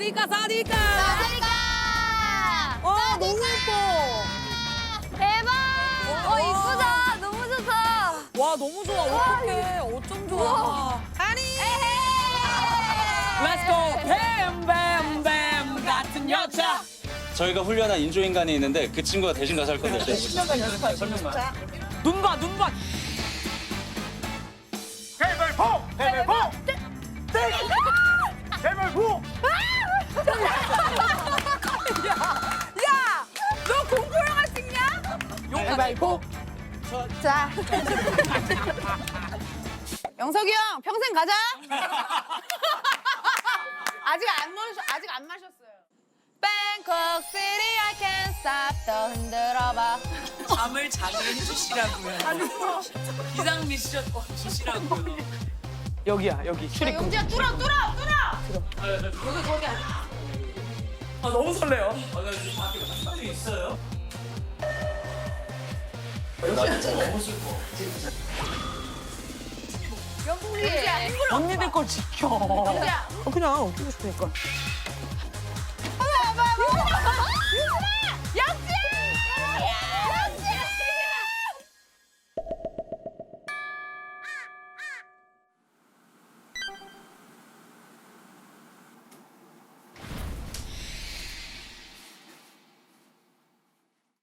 사디까 사디까. 사디까! 와 너무 예뻐. 대박! 어, 이쁘다. 너무 좋다. 와 너무 좋아. 어떡해. 어쩜 좋아. 아니. Let's go. 뱀뱀뱀 같은 여자. 저희가 훈련한 인조인간이 있는데 그 친구가 대신 가서 할 건데 눈 봐, 눈 봐. 가위바위보. 자. 영석이 형, 평생 가자. 아직 안 마셨, 아직 안 마셨어요. Bangkok City, I can't stop. 더 흔들어봐. 잠을 자게 해주시라고요. 기상 미션 어, 주시라고요. 여기야, 여기. 출입. 영지야, 뚫어, 뚫어, 뚫어. 아 너무 설레요. 영지야, 언니들 걸 지켜. 어, 그냥 웃기고 싶으니까.